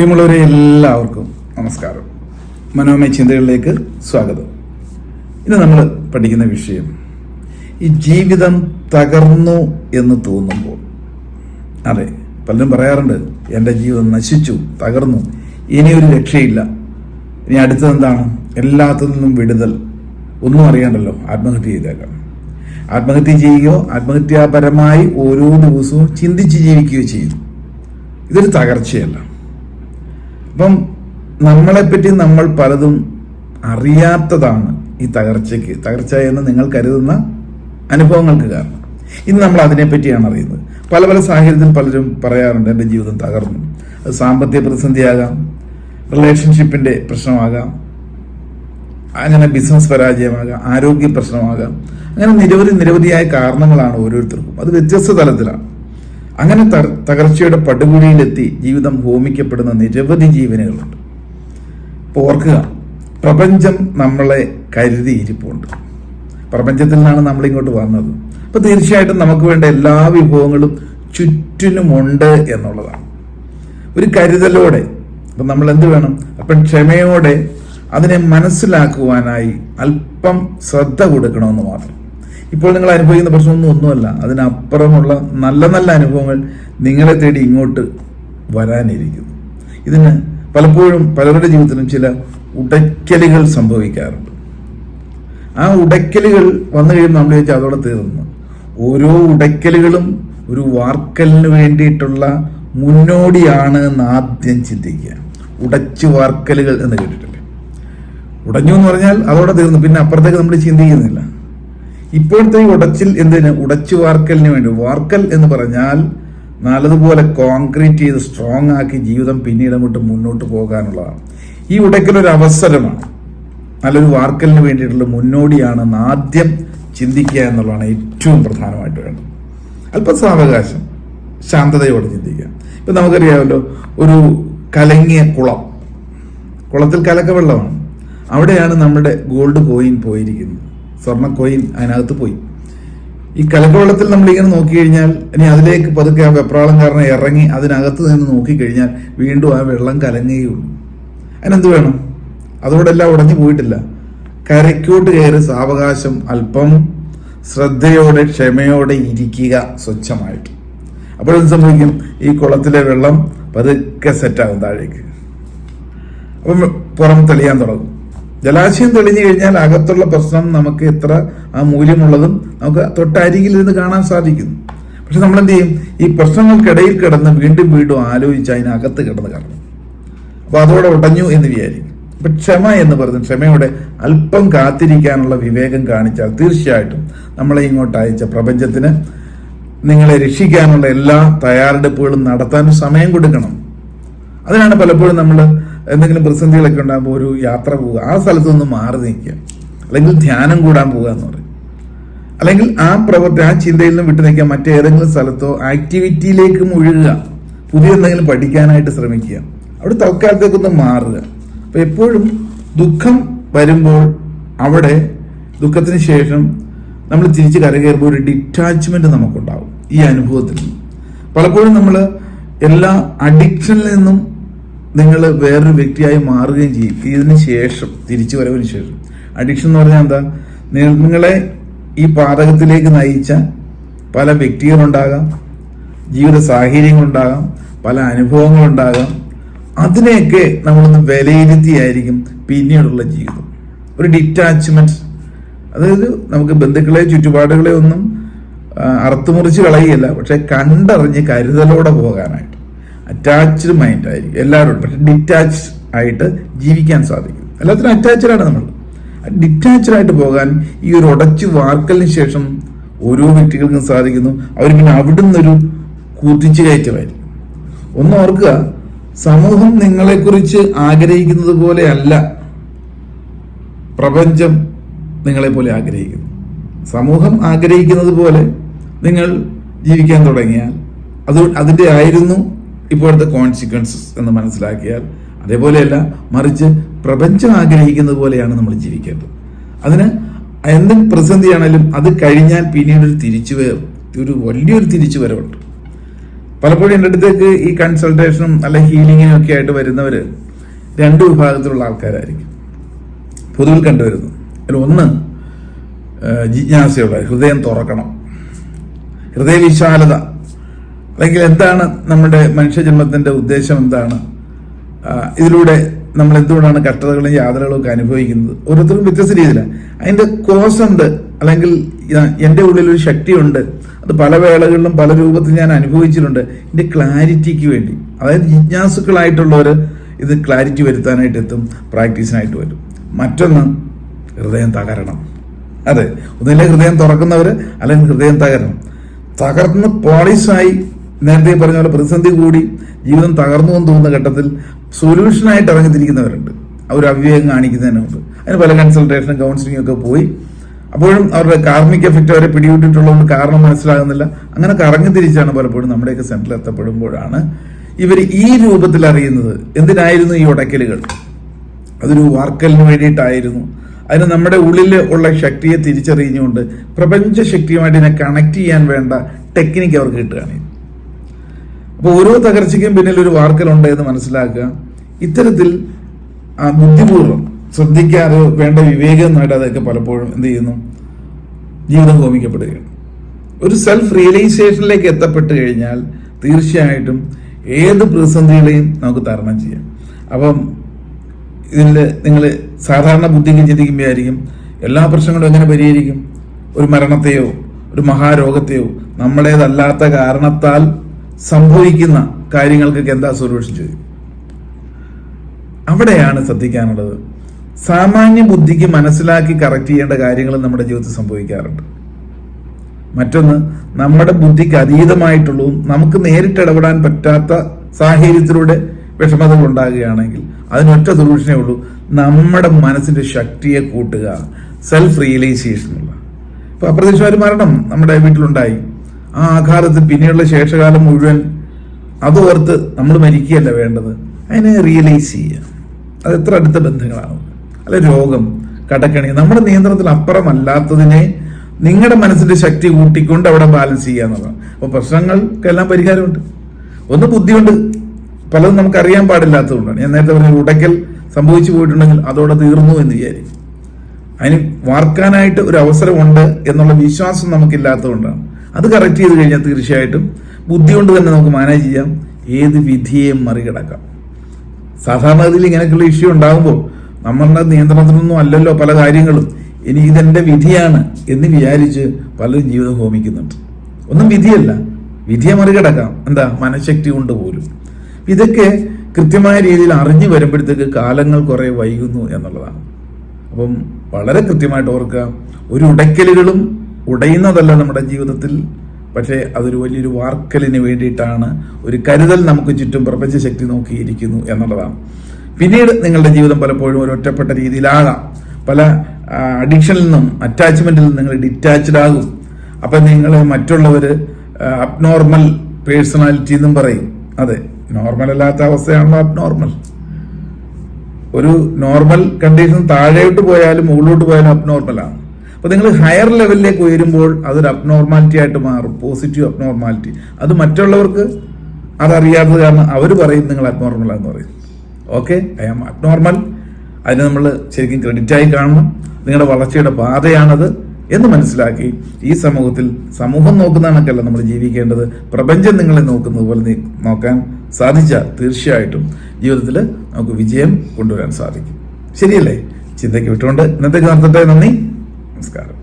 പ്രിയമുള്ളവരെ എല്ലാവർക്കും നമസ്കാരം. മനോമയ ചിന്തകളിലേക്ക് സ്വാഗതം. ഇന്ന് നമ്മൾ പഠിക്കുന്ന വിഷയം ഈ ജീവിതം തകർന്നു എന്ന് തോന്നുമ്പോൾ. അതെ പലരും പറയാറുണ്ട് എന്റെ ജീവിതം നശിച്ചു തകർന്നു ഇനി ഒരു രക്ഷയില്ല. ഇനി അടുത്തതെന്താണ് എല്ലാത്തിൽ നിന്നും വിടുതൽ. ഒന്നും അറിയാണ്ടല്ലോ ആത്മഹത്യ ചെയ്തേക്കാം. ആത്മഹത്യ ചെയ്യുകയോ ആത്മഹത്യാപരമായി ഓരോ ദിവസവും ചിന്തിച്ച് ജീവിക്കുകയോ ചെയ്യും ഇതൊരു തകർച്ചയല്ല. അപ്പം നമ്മളെപ്പറ്റി നമ്മൾ പലതും അറിയാത്തതാണ് ഈ തകർച്ചയ്ക്ക്. തകർച്ച എന്ന് നിങ്ങൾ കരുതുന്ന അനുഭവങ്ങൾക്ക് കാരണം. ഇന്ന് നമ്മൾ അതിനെപ്പറ്റിയാണ് അറിയുന്നത്. പല പല സാഹചര്യത്തിൽ പലരും പറയാറുണ്ട് എന്റെ ജീവിതം തകർന്നു. അത് സാമ്പത്തിക പ്രതിസന്ധിയാകാം റിലേഷൻഷിപ്പിന്റെ പ്രശ്നമാകാം അങ്ങനെ ബിസിനസ് പരാജയമാകാം ആരോഗ്യ പ്രശ്നമാകാം അങ്ങനെ നിരവധി നിരവധിയായ കാരണങ്ങളാണ് ഓരോരുത്തർക്കും. അത് വ്യത്യസ്ത തലത്തിലാണ്. അങ്ങനെ തകർച്ചയുടെ പടുകുഴിയിലെത്തി ജീവിതം ഹോമിക്കപ്പെടുന്ന നിരവധി ജീവനുകളുണ്ട്. ഇപ്പോൾ ഓർക്കുക പ്രപഞ്ചം നമ്മളെ കരുതി ഇരിപ്പുണ്ട്. പ്രപഞ്ചത്തിൽ നിന്നാണ് നമ്മളിങ്ങോട്ട് വന്നത്. അപ്പോൾ തീർച്ചയായിട്ടും നമുക്ക് വേണ്ട എല്ലാ വിഭവങ്ങളും ചുറ്റിനുമുണ്ട് എന്നുള്ളതാണ്. ഒരു കരുതലോടെ അപ്പം നമ്മൾ എന്ത് വേണം? അപ്പം ക്ഷമയോടെ അതിനെ മനസ്സിലാക്കുവാനായി അല്പം ശ്രദ്ധ കൊടുക്കണമെന്ന് മാത്രം. ഇപ്പോൾ നിങ്ങൾ അനുഭവിക്കുന്ന പ്രശ്നമൊന്നും ഒന്നുമല്ല. അതിനപ്പുറമുള്ള നല്ല നല്ല അനുഭവങ്ങൾ നിങ്ങളെ തേടി ഇങ്ങോട്ട് വരാനിരിക്കുന്നു. ഇതിന് പലപ്പോഴും പലരുടെ ജീവിതത്തിലും ചില ഉടയ്ക്കലുകൾ സംഭവിക്കാറുണ്ട്. ആ ഉടയ്ക്കലുകൾ വന്നു കഴിയുമ്പോൾ നമ്മൾ ചോദിച്ചാൽ അതോടെ തീർന്നു. ഓരോ ഉടയ്ക്കലുകളും ഒരു വാർക്കലിന് വേണ്ടിയിട്ടുള്ള മുന്നോടിയാണ് എന്ന് ആദ്യം ചിന്തിക്കുക. ഉടച്ചു വാർക്കലുകൾ എന്ന് കേട്ടിട്ടില്ലേ? ഉടഞ്ഞു എന്ന് പറഞ്ഞാൽ അതോടെ തീർന്നു. പിന്നെ അപ്പുറത്തേക്ക് നമ്മൾ ചിന്തിക്കുന്നില്ല. ഇപ്പോഴത്തെ ഉടച്ചിൽ എന്തിന്? ഉടച്ചു വാർക്കലിന് വേണ്ടി. വാർക്കൽ എന്ന് പറഞ്ഞാൽ നല്ലതുപോലെ കോൺക്രീറ്റ് ചെയ്ത് സ്ട്രോങ് ആക്കി ജീവിതം പിന്നീട് അങ്ങോട്ട് മുന്നോട്ട് പോകാനുള്ളതാണ്. ഈ ഉടയ്ക്കലൊരു അവസരമാണ്. നല്ലൊരു വാർക്കലിന് വേണ്ടിയിട്ടുള്ള മുന്നോടിയാണ് ആദ്യം ചിന്തിക്കുക എന്നുള്ളതാണ് ഏറ്റവും പ്രധാനമായിട്ട് വേണ്ടത്. അല്പം സാവകാശം ശാന്തതയോടെ ചിന്തിക്കുക. ഇപ്പം നമുക്കറിയാമല്ലോ ഒരു കലങ്ങിയ കുളം. കുളത്തിൽ കലക്ക വെള്ളമാണ്. അവിടെയാണ് നമ്മുടെ ഗോൾഡ് കോയിൻ പോയിരിക്കുന്നത്. സ്വർണ കോയിൻ അതിനകത്ത് പോയി. ഈ കലക്കവെള്ളത്തിൽ നമ്മൾ ഇങ്ങനെ നോക്കിക്കഴിഞ്ഞാൽ ഇനി അതിലേക്ക് പതുക്കെ ആ വെപ്രാളം കാരണം ഇറങ്ങി അതിനകത്ത് നിന്ന് നോക്കിക്കഴിഞ്ഞാൽ വീണ്ടും ആ വെള്ളം കലങ്ങുകയുള്ളൂ. അതിനെന്ത് വേണം? അതോടെല്ലാം ഉടഞ്ഞു പോയിട്ടില്ല. കരയ്ക്കോട്ട് കയറി സാവകാശം അല്പം ശ്രദ്ധയോടെ ക്ഷമയോടെ ഇരിക്കുക സ്വച്ഛമായിട്ട്. അപ്പോഴെന്ത് സംഭവിക്കും? ഈ കുളത്തിലെ വെള്ളം പതുക്കെ സെറ്റാകും താഴേക്ക്. അപ്പം പുറം തെളിയാൻ തുടങ്ങും. ജലാശയം തെളിഞ്ഞു കഴിഞ്ഞാൽ അകത്തുള്ള പ്രശ്നം നമുക്ക് എത്ര ആ മൂല്യമുള്ളതും നമുക്ക് തൊട്ടരികിൽ ഇരുന്ന് കാണാൻ സാധിക്കുന്നു. പക്ഷെ നമ്മൾ എന്ത് ചെയ്യും? ഈ പ്രശ്നങ്ങൾക്കിടയിൽ കിടന്ന് വീണ്ടും വീണ്ടും ആലോചിച്ച് അതിനകത്ത് കിടന്ന് കാരണം അപ്പോൾ അതോടെ ഉടഞ്ഞു എന്ന് വിചാരിക്കും. അപ്പൊ ക്ഷമ എന്ന് പറയുന്നത് ക്ഷമയോടെ അല്പം കാത്തിരിക്കാനുള്ള വിവേകം കാണിച്ചാൽ തീർച്ചയായിട്ടും നമ്മളെ ഇങ്ങോട്ട് അയച്ച പ്രപഞ്ചത്തിന് നിങ്ങളെ രക്ഷിക്കാനുള്ള എല്ലാ തയ്യാറെടുപ്പുകളും നടത്താൻ സമയം കൊടുക്കണം. അതിനാണ് പലപ്പോഴും നമ്മൾ എന്തെങ്കിലും പ്രതിസന്ധികളൊക്കെ ഉണ്ടാകുമ്പോൾ ഒരു യാത്ര പോവുക. ആ സ്ഥലത്ത് നിന്ന് മാറി നിൽക്കുക. അല്ലെങ്കിൽ ധ്യാനം കൂടാൻ പോവുക എന്ന് പറയും. അല്ലെങ്കിൽ ആ പ്രവൃത്തി ആ ചിന്തയിൽ നിന്ന് വിട്ടു നിൽക്കുക മറ്റേതെങ്കിലും സ്ഥലത്തോ ആക്ടിവിറ്റിയിലേക്ക് മുഴുകുക. പുതിയ എന്തെങ്കിലും പഠിക്കാനായിട്ട് ശ്രമിക്കുക. അവിടെ തൽക്കാലത്തേക്കൊന്ന് മാറുക. അപ്പോൾ എപ്പോഴും ദുഃഖം വരുമ്പോൾ അവിടെ ദുഃഖത്തിന് ശേഷം നമ്മൾ തിരിച്ച് കരകയറുമ്പോൾ ഒരു ഡിറ്റാച്ച്മെന്റ് നമുക്കുണ്ടാവും ഈ അനുഭവത്തിൽ പലപ്പോഴും നമ്മൾ എല്ലാ അഡിക്ഷനിൽ നിന്നും നിങ്ങൾ വേറൊരു വ്യക്തിയായി മാറുകയും ചെയ്യും. ഇതിന് ശേഷം തിരിച്ചു വരവിന് ശേഷം. അഡിക്ഷൻ എന്ന് പറഞ്ഞാൽ എന്താ? നിങ്ങളെ ഈ പാതകത്തിലേക്ക് നയിച്ച പല വ്യക്തികളുണ്ടാകാം ജീവിത സാഹചര്യങ്ങളുണ്ടാകാം പല അനുഭവങ്ങളുണ്ടാകാം. അതിനെയൊക്കെ നമ്മളൊന്ന് വിലയിരുത്തിയായിരിക്കും പിന്നീടുള്ള ജീവിതം. ഒരു ഡിറ്റാച്ച്മെന്റ് അതായത് നമുക്ക് ബന്ധുക്കളെ ചുറ്റുപാടുകളെ ഒന്നും അറുത്തുമുറിച്ച് കളയുകയല്ല പക്ഷെ കണ്ടറിഞ്ഞ് കരുതലോടെ പോകാനായിട്ട്. അറ്റാച്ച്ഡ് മൈൻഡ് ആയിരിക്കും. എല്ലാവരോടും പക്ഷെ ഡിറ്റാച്ച് ആയിട്ട് ജീവിക്കാൻ സാധിക്കും. എല്ലാത്തിനും അറ്റാച്ച്ഡ് ആണ് നമ്മൾ. ഡിറ്റാച്ച്ഡ് ആയിട്ട് പോകാൻ ഈ ഒരു ഉടച്ചു വാർക്കലിന് ശേഷം ഓരോ വ്യക്തികൾക്കും സാധിക്കുന്നു. അവർ പിന്നെ അവിടുന്ന് ഒരു കൂത്തിച്ചു കയറ്റമായിരിക്കും. ഒന്ന് ഓർക്കുക സമൂഹം നിങ്ങളെക്കുറിച്ച് ആഗ്രഹിക്കുന്നത് പോലെ അല്ല. പ്രപഞ്ചം നിങ്ങളെ പോലെ ആഗ്രഹിക്കുന്നു. സമൂഹം ആഗ്രഹിക്കുന്നത് പോലെ നിങ്ങൾ ജീവിക്കാൻ തുടങ്ങിയാൽ അത് അതിന്റെ ആയിരുന്നു. ഇപ്പോഴത്തെ കോൺസിക്വൻസസ് എന്ന് മനസ്സിലാക്കിയാൽ അതേപോലെയല്ല മറിച്ച് പ്രപഞ്ചം ആഗ്രഹിക്കുന്നത് പോലെയാണ് നമ്മൾ ജീവിക്കേണ്ടത്. അതിന് എന്ത് പ്രതിസന്ധിയാണെങ്കിലും അത് കഴിഞ്ഞാൽ പിന്നീട് ഒരു തിരിച്ചുവരവ് ഒരു വലിയൊരു തിരിച്ചു വരവുണ്ട്. പലപ്പോഴും എന്റെ അടുത്തേക്ക് ഈ കൺസൾട്ടേഷനും അല്ല ഹീലിങ്ങിനും ഒക്കെ ആയിട്ട് വരുന്നവർ രണ്ട് വിഭാഗത്തിലുള്ള ആൾക്കാരായിരിക്കും. പൊതുവിൽ കണ്ടുവരുന്നു. അതിൽ ഒന്ന് ജിജ്ഞാസയുള്ള ഹൃദയം തുറക്കണം. ഹൃദയവിശാലത. അല്ലെങ്കിൽ എന്താണ് നമ്മുടെ മനുഷ്യജന്മത്തിന്റെ ഉദ്ദേശം എന്താണ്? ഇതിലൂടെ നമ്മൾ എന്തുകൊണ്ടാണ് കഷ്ടതകളും യാതനകളും ഒക്കെ അനുഭവിക്കുന്നത്? ഓരോരുത്തർക്കും വ്യത്യസ്ത രീതിയിലാണ് അതിന്റെ കോസ് ഉണ്ട്. അല്ലെങ്കിൽ എന്റെ ഒരു ശക്തിയുണ്ട്. അത് പല വേളകളിലും പല രൂപത്തിൽ ഞാൻ അനുഭവിച്ചിട്ടുണ്ട്. ഇതിന്റെ ക്ലാരിറ്റിക്ക് വേണ്ടി. അതായത് ജിജ്ഞാസുക്കളായിട്ടുള്ളവർ ഇത് ക്ലാരിറ്റി വരുത്താനായിട്ട് എത്തും പ്രാക്ടീസിനായിട്ട് വരും. മറ്റൊന്ന് ഹൃദയം തകരണം. അതെ ഒന്നിലെ ഹൃദയം തുറക്കുന്നവർ അല്ലെങ്കിൽ ഹൃദയം തകരണം. തകർന്ന് പോളിസായി നേരത്തെ പറഞ്ഞ പോലെ പ്രതിസന്ധി കൂടി ജീവിതം തകർന്നു എന്ന് തോന്നുന്ന ഘട്ടത്തിൽ സൊല്യൂഷനായിട്ട് ഇറങ്ങിത്തിരിക്കുന്നവരുണ്ട്. അവർ അവിവേകം കാണിക്കുന്നതിന് മുമ്പ്. അതിന് പല കൺസൾട്ടേഷനും കൗൺസിലിംഗും ഒക്കെ പോയി. അപ്പോഴും അവരുടെ കാർമിക് എഫക്റ്റ് അവരെ പിടിവിട്ടിട്ടുള്ളതുകൊണ്ട് കാരണം മനസ്സിലാകുന്നില്ല. അങ്ങനെ കറങ്ങി തിരിച്ചാണ് പലപ്പോഴും നമ്മുടെയൊക്കെ സെന്ററിൽ എത്തപ്പെടുമ്പോഴാണ് ഇവർ ഈ രൂപത്തിൽ അറിയുന്നത്. എന്തിനായിരുന്നു ഈ ഉടക്കലുകൾ? അതൊരു വാർക്കലിന് വേണ്ടിയിട്ടായിരുന്നു. അതിന് നമ്മുടെ ഉള്ളിൽ ഉള്ള ശക്തിയെ തിരിച്ചറിഞ്ഞുകൊണ്ട് പ്രപഞ്ച ശക്തിയുമായിട്ട് ഇതിനെ കണക്ട് ചെയ്യാൻ വേണ്ട ടെക്നിക്ക് അവർക്ക് കിട്ടുകയാണ്. അപ്പോൾ ഓരോ തകർച്ചയ്ക്കും പിന്നിൽ ഒരു വാർക്കലുണ്ട് എന്ന് മനസ്സിലാക്കുക. ഇത്തരത്തിൽ ബുദ്ധിപൂർവം ശ്രദ്ധിക്കാതെ വേണ്ട വിവേകം നേടാതെയൊക്കെ പലപ്പോഴും എന്ത് ചെയ്യുന്നു? ജീവിതം ഹോമിക്കപ്പെടുകയാണ് ഒരു സെൽഫ് റിയലൈസേഷനിലേക്ക് എത്തപ്പെട്ട് കഴിഞ്ഞാൽ തീർച്ചയായിട്ടും ഏത് പ്രതിസന്ധികളെയും നമുക്ക് തരണം ചെയ്യാം. അപ്പം ഇതിൽ നിങ്ങൾ സാധാരണ ബുദ്ധിക്ക് ചിന്തിക്കുമ്പോഴായിരിക്കും എല്ലാ പ്രശ്നങ്ങളും എങ്ങനെ പരിഹരിക്കും? ഒരു മരണത്തെയോ ഒരു മഹാരോഗത്തെയോ നമ്മളേതല്ലാത്ത കാരണത്താൽ സംഭവിക്കുന്ന കാര്യങ്ങൾക്കൊക്കെ എന്താ സൊല്യൂഷൻ ചെയ്യും അവിടെയാണ് ശ്രദ്ധിക്കാനുള്ളത്. സാമാന്യ ബുദ്ധിക്ക് മനസ്സിലാക്കി കറക്റ്റ് ചെയ്യേണ്ട കാര്യങ്ങൾ നമ്മുടെ ജീവിതത്തിൽ സംഭവിക്കാറുണ്ട്. മറ്റൊന്ന് നമ്മുടെ ബുദ്ധിക്ക് അതീതമായിട്ടുള്ളതും നമുക്ക് നേരിട്ട് ഇടപെടാൻ പറ്റാത്ത സാഹചര്യത്തിലൂടെ വിഷമതകൾ ഉണ്ടാകുകയാണെങ്കിൽ അതിനൊറ്റ സൊല്യൂഷനേ ഉള്ളൂ നമ്മുടെ മനസ്സിന്റെ ശക്തിയെ കൂട്ടുക സെൽഫ് റിയലൈസേഷനുള്ള ഇപ്പൊ അപ്രതീക്ഷിതമായ മരണം നമ്മുടെ വീട്ടിലുണ്ടായി. ആ ആഘാതത്തിൽ പിന്നെയുള്ള ശേഷകാലം മുഴുവൻ അതോർത്ത് നമ്മൾ മരിക്കുകയല്ല വേണ്ടത്. അതിനെ റിയലൈസ് ചെയ്യുക. അത് എത്ര അടുത്ത ബന്ധങ്ങളാണ്. അല്ല രോഗം കടക്കണി നമ്മുടെ നിയന്ത്രണത്തിൽ അപ്പുറമല്ലാത്തതിനെ നിങ്ങളുടെ മനസ്സിന്റെ ശക്തി കൂട്ടിക്കൊണ്ട് അവിടെ ബാലൻസ് ചെയ്യുക എന്നുള്ളതാണ്. അപ്പൊ പ്രശ്നങ്ങൾക്കെല്ലാം പരിഹാരമുണ്ട്. ഒന്ന് ബുദ്ധിയുണ്ട്. പലതും നമുക്കറിയാൻ പാടില്ലാത്തതുകൊണ്ടാണ്. ഞാൻ നേരത്തെ പറഞ്ഞ ഉടക്കൽ സംഭവിച്ചു പോയിട്ടുണ്ടെങ്കിൽ അതോടെ തീർന്നു എന്ന് വിചാരിക്കും. അതിന് വാർക്കാനായിട്ട് ഒരു അവസരമുണ്ട് എന്നുള്ള വിശ്വാസം നമുക്കില്ലാത്തതുകൊണ്ടാണ്. അത് കറക്റ്റ് ചെയ്ത് കഴിഞ്ഞാൽ തീർച്ചയായിട്ടും ബുദ്ധി കൊണ്ട് തന്നെ നമുക്ക് മാനേജ് ചെയ്യാം. ഏത് വിധിയെയും മറികടക്കാം. സാധാരണ സാധാരണഗതിയിൽ ഇങ്ങനെയൊക്കെയുള്ള ഇഷ്യൂ ഉണ്ടാകുമ്പോൾ നമ്മളുടെ നിയന്ത്രണത്തിനൊന്നും അല്ലല്ലോ പല കാര്യങ്ങളും. ഇനി ഇതെന്റെ വിധിയാണ് എന്ന് വിചാരിച്ച് പലരും ജീവിതം ഹോമിക്കുന്നുണ്ട്. ഒന്നും വിധിയല്ല. വിധിയെ മറികടക്കാം. എന്താ? മനഃശക്തി കൊണ്ട് പോലും. ഇതൊക്കെ കൃത്യമായ രീതിയിൽ അറിഞ്ഞു വരുമ്പോഴത്തേക്ക് കാലങ്ങൾ കുറെ വൈകുന്നു എന്നുള്ളതാണ്. അപ്പം വളരെ കൃത്യമായിട്ട് ഓർക്കുക. ഒരു ഉടയ്ക്കലുകളും ഉടയുന്നതല്ല നമ്മുടെ ജീവിതത്തിൽ പക്ഷേ അതൊരു വലിയൊരു വാർക്കലിന് വേണ്ടിയിട്ടാണ് ഒരു കരുതൽ നമുക്ക് ചുറ്റും പ്രപഞ്ച ശക്തി നോക്കിയിരിക്കുന്നു എന്നുള്ളതാണ്. പിന്നീട് നിങ്ങളുടെ ജീവിതം പലപ്പോഴും ഒരു ഒറ്റപ്പെട്ട രീതിയിലാകാം. പല അഡിക്ഷനിൽ നിന്നും അറ്റാച്ച്മെന്റിൽ നിന്നും നിങ്ങൾ ഡിറ്റാച്ച്ഡ് ആകും. അപ്പൊ നിങ്ങൾ മറ്റുള്ളവർ അബ്നോർമൽ പേഴ്സണാലിറ്റി എന്നും പറയും. അതെ നോർമൽ അല്ലാത്ത അവസ്ഥയാണല്ലോ അബ്നോർമൽ ഒരു നോർമൽ കണ്ടീഷൻ താഴെയോട്ട് പോയാലും മുകളിലോട്ട് പോയാലും അബ്നോർമലാണ് അപ്പൊ നിങ്ങൾ ഹയർ ലെവലിലേക്ക് ഉയരുമ്പോൾ അതൊരു അബ്നോർമാലിറ്റി ആയിട്ട് മാറും പോസിറ്റീവ് അബ്നോർമാലിറ്റി അത് മറ്റുള്ളവർക്ക് അതറിയാത്തത് കാരണം അവർ പറയും നിങ്ങൾ അബ്നോർമൽ എന്ന് പറയും. ഓക്കെ ഐ ആം അബ്നോർമൽ അതിന് നമ്മൾ ശരിക്കും ക്രെഡിറ്റായി കാണണം. നിങ്ങളുടെ വളർച്ചയുടെ പാതയാണത് എന്ന് മനസ്സിലാക്കി ഈ സമൂഹത്തിൽ സമൂഹം നോക്കുന്ന കണക്കല്ല നമ്മൾ ജീവിക്കേണ്ടത്. പ്രപഞ്ചം നിങ്ങളെ നോക്കുന്നത് പോലെ നോക്കാൻ സാധിച്ചാൽ തീർച്ചയായിട്ടും ജീവിതത്തിൽ നമുക്ക് വിജയം കൊണ്ടുവരാൻ സാധിക്കും. ശരിയല്ലേ? ചിന്തയ്ക്ക് വിട്ടുകൊണ്ട് ഇന്നത്തേക്ക് നടത്തട്ടെ നന്ദി. നമസ്കാരം.